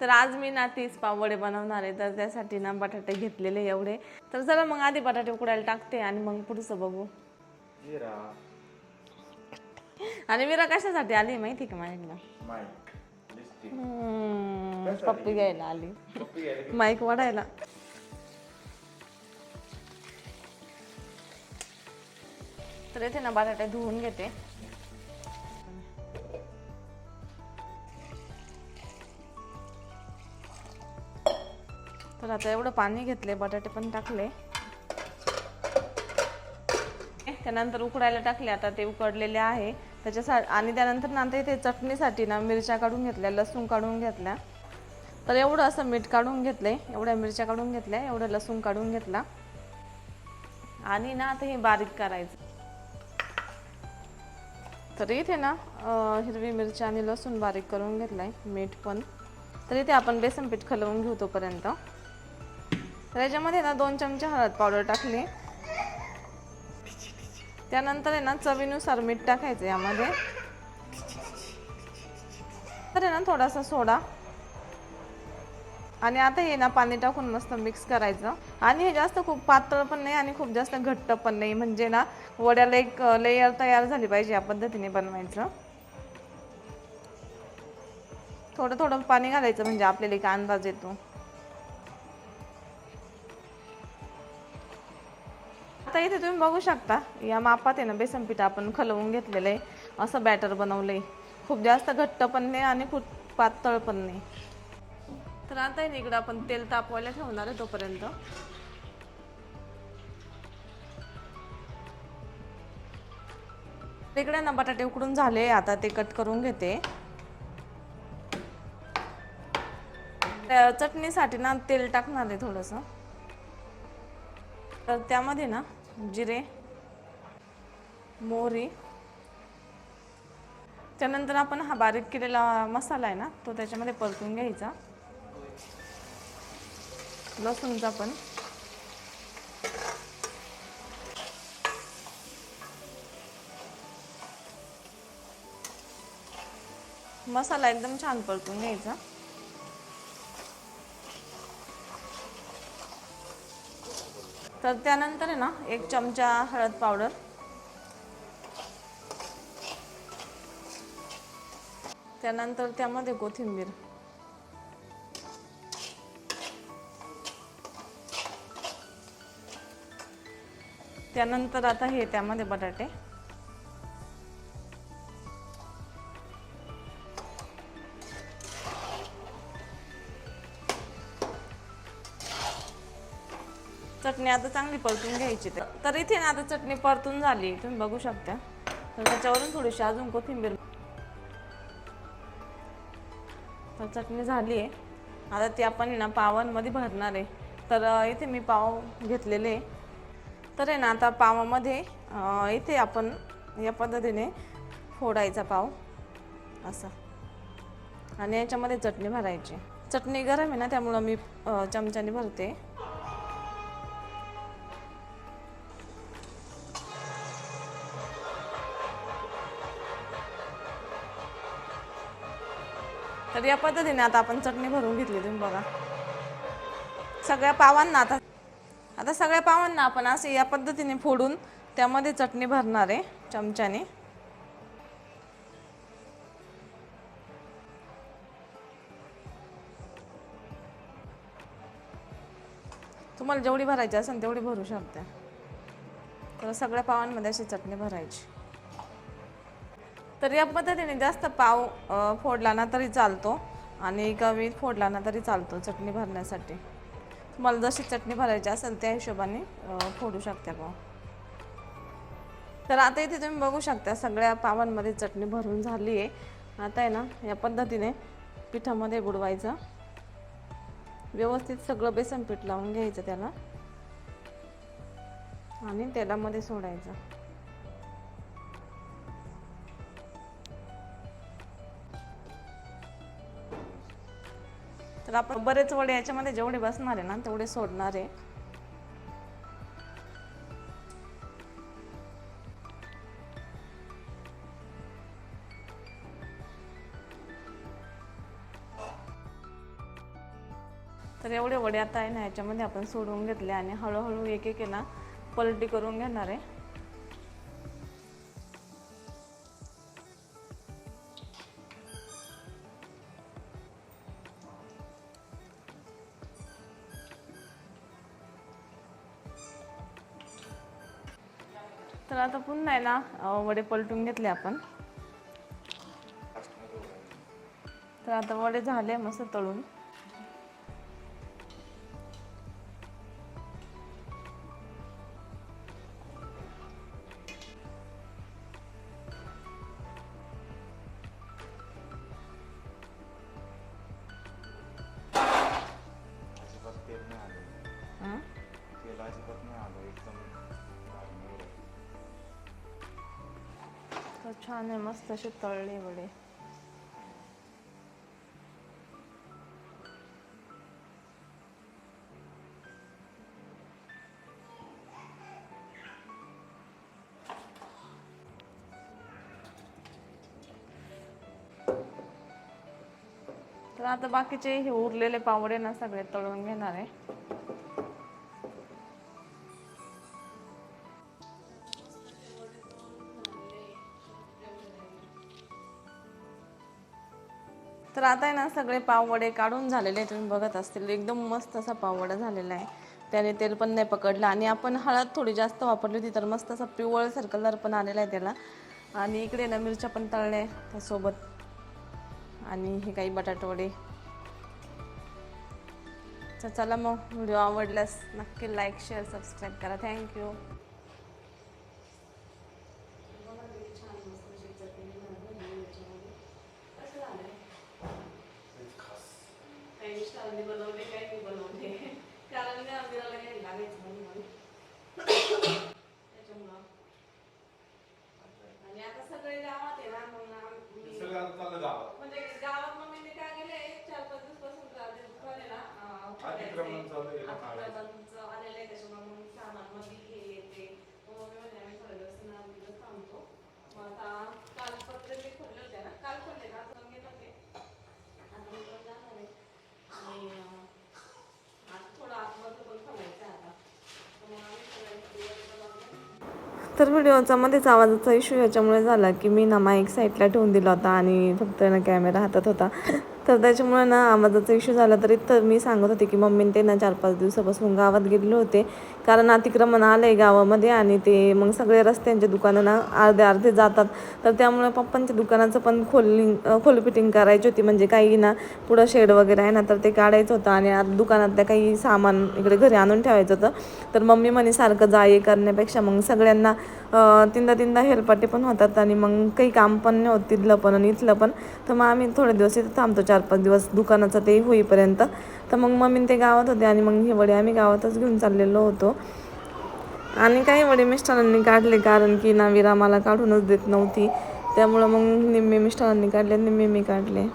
तर आज मी ना तीच पाववडे बनवणार आहे. तर त्यासाठी ना बटाटे घेतलेले एवढे. तर चला मग आधी बटाटे उकडायला टाकते आणि मग पुढचं बघू. आणि मीरा कशासाठी आली माहिती का माझ्याकडं पप्पी घ्यायला आली. माईक वाढायला. तर येते ना बटाटे धुवून घेते. तर आता एवढं पाणी घेतले बटाटे पण टाकले. त्यानंतर उकडायला टाकले आता ते उकडलेले आहे. त्याच्यासाठी आणि त्यानंतर नंतर इथे चटणीसाठी ना मिरच्या काढून घेतल्या लसूण काढून घेतल्या. तर एवढं असं मीठ काढून घेतलंय एवढ्या मिरच्या काढून घेतल्या एवढं लसूण काढून घेतला. आणि ना आता हे बारीक करायचं. तर इथे ना हिरवी मिरची आणि लसूण बारीक करून घेतलाय मीठ पण. तर इथे आपण बेसन पीठ खलवून घेऊ तोपर्यंत. तर याच्यामध्ये ना दोन चमचे हळद पावडर टाकली. त्यानंतर आहे ना चवीनुसार मीठ टाकायचं यामध्ये. तर आहे ना थोडासा सोडा. आणि आता हे ना पाणी टाकून मस्त मिक्स करायचं. आणि हे जास्त खूप पातळ पण नाही आणि खूप जास्त घट्ट पण नाही. म्हणजे ना वड्याला एक लेयर तयार झाली पाहिजे या पद्धतीने बनवायचं. थोडं थोडं पाणी घालायचं म्हणजे आपल्याला एक अंदाज येतो. आता इथे तुम्ही बघू शकता या मापात आहे ना बेसन पीठ आपण खलवून घेतलेलं आहे असं बॅटर बनवलंय. खूप जास्त घट्ट पण नाही आणि खूप पातळ पण नाही. तर आता आहे ना इकडं आपण तेल तापवायला ठेवणार आहे तोपर्यंत. तिकडे ना बटाटे उकडून झाले आता ते कट करून घेते. त्या चटणीसाठी ना तेल टाकणार आहे थोडंसं. तर त्यामध्ये ना जिरे मोहरी. त्यानंतर आपण हा बारीक केलेला मसाला आहे ना तो त्याच्यामध्ये परतून घ्यायचा. लसूणचा पण. मसाला एकदम छान परतून घ्यायचा. तर त्यानंतर आहे ना एक चमचा हळद पावडर. त्यानंतर त्यामध्ये कोथिंबीर. त्यानंतर आता हे त्यामध्ये बटाटे. चटणी आता चांगली परतून घ्यायची तर इथे ना आता चटणी परतून झाली. तुम्ही बघू शकता. तर त्याच्यावरून थोडीशी अजून कोथिंबीर. तर चटणी झाली आहे. आता ती आपण आहे ना पावांमध्ये भरणार आहे. तर इथे मी पाव घेतलेले तर आहे ना आता पावामध्ये इथे आपण या पद्धतीने फोडायचा पाव. असा. आणि याच्यामध्ये चटणी भरायची. चटणी गरम आहे ना त्यामुळं मी चमच्याने भरते. तर या पद्धतीने आता आपण चटणी भरून घेतली तुम्ही बघा. सगळ्या पावांना आता आता सगळ्या पावांना आपण असे या पद्धतीने फोडून त्यामध्ये चटणी भरणार आहे चमच्याने. तुम्हाला जेवढी भरायची असेल तेवढी भरू शकता. तर सगळ्या पावांमध्ये अशी चटणी भरायची. तर या पद्धतीने जास्त पाव फोडला ना तरी चालतो आणि कमी फोडला ना तरी चालतो चटणी भरण्यासाठी. तुम्हाला जशी चटणी भरायची असेल त्या हिशोबाने फोडू शकता पाव तर आता इथे तुम्ही बघू शकता सगळ्या पावांमध्ये चटणी भरून झाली आहे. आता आहे ना या पद्धतीने पिठामध्ये बुडवायचं. व्यवस्थित सगळं बेसन पीठ लावून घ्यायचं त्याला. आणि तेलामध्ये सोडायचं. तर आपण बरेच वडे याच्यामध्ये जेवढे बसणार आहे ना तेवढे सोडणार आहे. तर एवढे वडे आता आहे ना याच्यामध्ये आपण सोडून घेतले आणि हळूहळू एक एक आहे ना पलटी करून घेणार आहे. तर आता पुन्हा आहे ना वडे पलटून घेतले आपण. तर आता वडे झाले मस्त तळून. तेल नाही आलं? तेल अजिबात नाही आलं. एकदम तर छान आहे मस्त असे तळले वडे. तर आता बाकीचे हे उरलेले पावडे ना सगळे तळून घेणार आहे. तर आता आहे ना सगळे पाववडे काढून झालेले तुम्ही बघत असतील. एकदम मस्त असा पाववडा झालेला आहे. त्याने तेल पण नाही पकडलं आणि आपण हळद थोडी जास्त वापरली होती तर मस्त असा पिवळ कलर पण आलेला आहे त्याला. आणि इकडे ना मिरच्या पण तळल्या त्यासोबत. आणि हे काही बटाटवडे तर चला मग व्हिडिओ आवडल्यास नक्की लाईक शेअर सबस्क्राईब करा. थँक्यू काही मिस्टरांनी बनवले काही मी बनवले कारण मी आम्हाला काही लागायचं म्हणून म्हणून त्याच्यामुळं आणि आता सगळे गावात आहे ना मग आम- मी- म्हणजे गावात मग मी काय गेले चार पाच दिवसपासून दुकान आहे ना अं, अतिक्रमण चालू आहे ना अतिक्रमणचं आलेलं आहे त्याच्यामुळे मग सामानमध्ये हे येते मग मम्मी म्हणे आम्ही थोड्या दिवस ना तिथं थांबतो मग आता काल पत्र मी खोलले होते ना काल खोलले ना आता घेत होते आता मी पण जाणार आहे आणि आता आतमध्ये पण आता तर तर व्हिडिओचा मध्येच आवाजाचा इश्यू याच्यामुळे झाला की मी ना माईक साईडला ठेवून दिला होता आणि फक्त ना कॅमेरा हातात होता. तर त्याच्यामुळे ना आवाजाचा इश्यू झाला तरी तर मी सांगत होते की मम्मीने ते ना चार पाच दिवसापासून गावात गेलेले होते. कारण अतिक्रमण आलं आहे गावामध्ये आणि ते मग सगळे रस्त्यांचे दुकानं ना अर्धे अर्धे जातात. तर त्यामुळे पप्पांच्या दुकानाचं पण खोलिंग खोल फिटिंग करायची होती. म्हणजे काही ना पुढं शेड वगैरे आहे ना तर ते काढायचं होतं आणि दुकानातल्या काही सामान इकडे घरी आणून ठेवायचं होतं. तर मम्मी म्हणे सारखं जा ये करण्यापेक्षा. मग सगळ्यांना तीनदा तीनदा हेलपाटे पण होतात आणि मग काही काम पण नाही होत तिथलं पण आणि इथलं पण. तर मग आम्ही थोडे दिवस इथं थांबतो चार चार पाच दिवस दुकानाचं ते होईपर्यंत. तर मग मम्मी ते गावात होते आणि मग हे वडे आम्ही गावातच घेऊन चाललेलो होतो. आणि काही वडे मिस्टरांनी काढले कारण की नावीरा मला काढूनच देत नव्हती. त्यामुळं मग निम्मे मिस्टरांनी काढले निम्मे मी काढले.